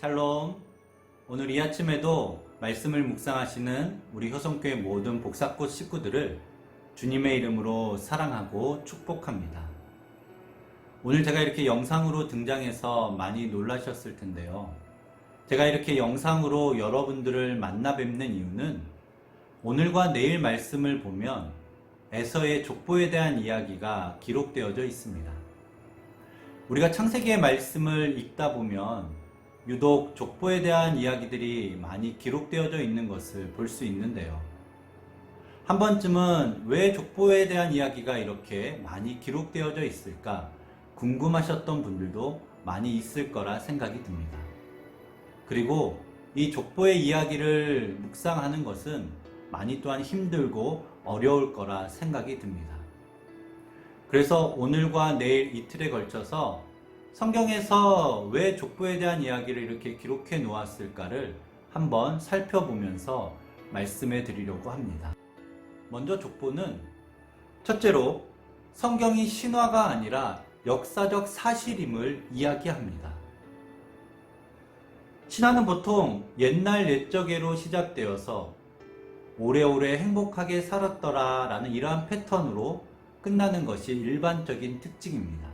샬롬. 오늘 이 아침에도 말씀을 묵상하시는 우리 효성교회 모든 복사꽃 식구들을 주님의 이름으로 사랑하고 축복합니다. 오늘 제가 이렇게 영상으로 등장해서 많이 놀라셨을 텐데요. 제가 이렇게 영상으로 여러분들을 만나 뵙는 이유는 오늘과 내일 말씀을 보면 에서의 족보에 대한 이야기가 기록되어져 있습니다. 우리가 창세기의 말씀을 읽다 보면 유독 족보에 대한 이야기들이 많이 기록되어져 있는 것을 볼 수 있는데요. 한 번쯤은 왜 족보에 대한 이야기가 이렇게 많이 기록되어져 있을까 궁금하셨던 분들도 많이 있을 거라 생각이 듭니다. 그리고 이 족보의 이야기를 묵상하는 것은 많이 또한 힘들고 어려울 거라 생각이 듭니다. 그래서 오늘과 내일 이틀에 걸쳐서 성경에서 왜 족보에 대한 이야기를 이렇게 기록해 놓았을까를 한번 살펴보면서 말씀해 드리려고 합니다. 먼저 족보는 첫째로 성경이 신화가 아니라 역사적 사실임을 이야기합니다. 신화는 보통 옛날 옛적에로 시작되어서 오래오래 행복하게 살았더라 라는 이러한 패턴으로 끝나는 것이 일반적인 특징입니다.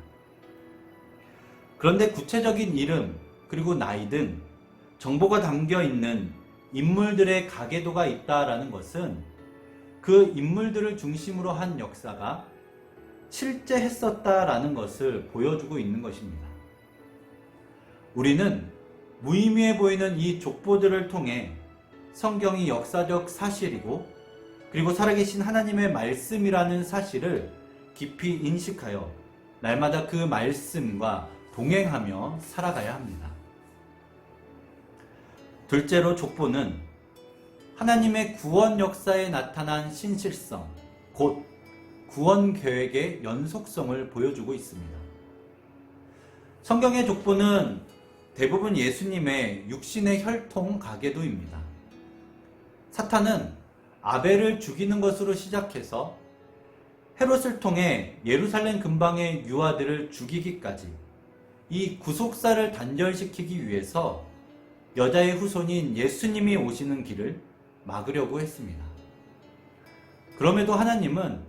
그런데 구체적인 이름, 그리고 나이 등 정보가 담겨 있는 인물들의 가계도가 있다라는 것은 그 인물들을 중심으로 한 역사가 실제 했었다라는 것을 보여주고 있는 것입니다. 우리는 무의미해 보이는 이 족보들을 통해 성경이 역사적 사실이고 그리고 살아계신 하나님의 말씀이라는 사실을 깊이 인식하여 날마다 그 말씀과 동행하며 살아가야 합니다. 둘째로 족보는 하나님의 구원 역사에 나타난 신실성, 곧 구원 계획의 연속성을 보여주고 있습니다. 성경의 족보는 대부분 예수님의 육신의 혈통 가계도입니다. 사탄은 아벨을 죽이는 것으로 시작해서 헤롯을 통해 예루살렘 근방의 유아들을 죽이기까지 이 구속사를 단절시키기 위해서 여자의 후손인 예수님이 오시는 길을 막으려고 했습니다. 그럼에도 하나님은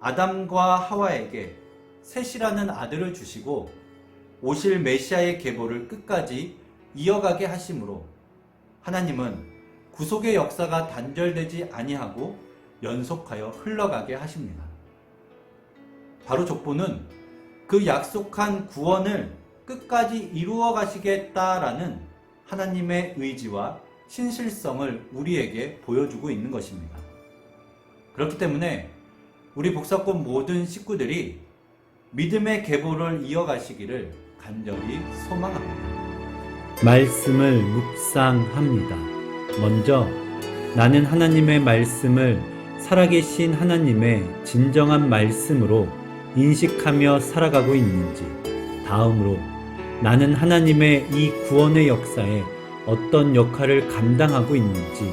아담과 하와에게 셋이라는 아들을 주시고 오실 메시아의 계보를 끝까지 이어가게 하심으로 하나님은 구속의 역사가 단절되지 아니하고 연속하여 흘러가게 하십니다. 바로 족보는 그 약속한 구원을 끝까지 이루어 가시겠다라는 하나님의 의지와 신실성을 우리에게 보여주고 있는 것입니다. 그렇기 때문에 우리 복사꽃 모든 식구들이 믿음의 계보를 이어가시기를 간절히 소망합니다. 말씀을 묵상합니다. 먼저 나는 하나님의 말씀을 살아계신 하나님의 진정한 말씀으로 인식하며 살아가고 있는지, 다음으로 나는 하나님의 이 구원의 역사에 어떤 역할을 감당하고 있는지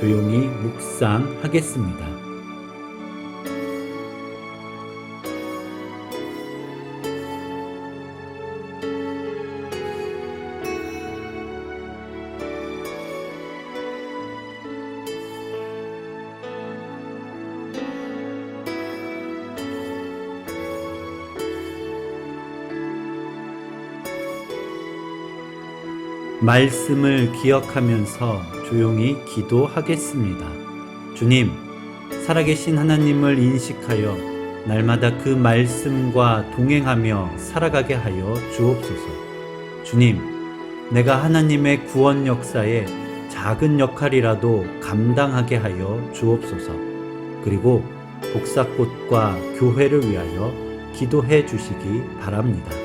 조용히 묵상하겠습니다. 말씀을 기억하면서 조용히 기도하겠습니다. 주님, 살아계신 하나님을 인식하여 날마다 그 말씀과 동행하며 살아가게 하여 주옵소서. 주님, 내가 하나님의 구원 역사에 작은 역할이라도 감당하게 하여 주옵소서. 그리고 복사꽃과 교회를 위하여 기도해 주시기 바랍니다.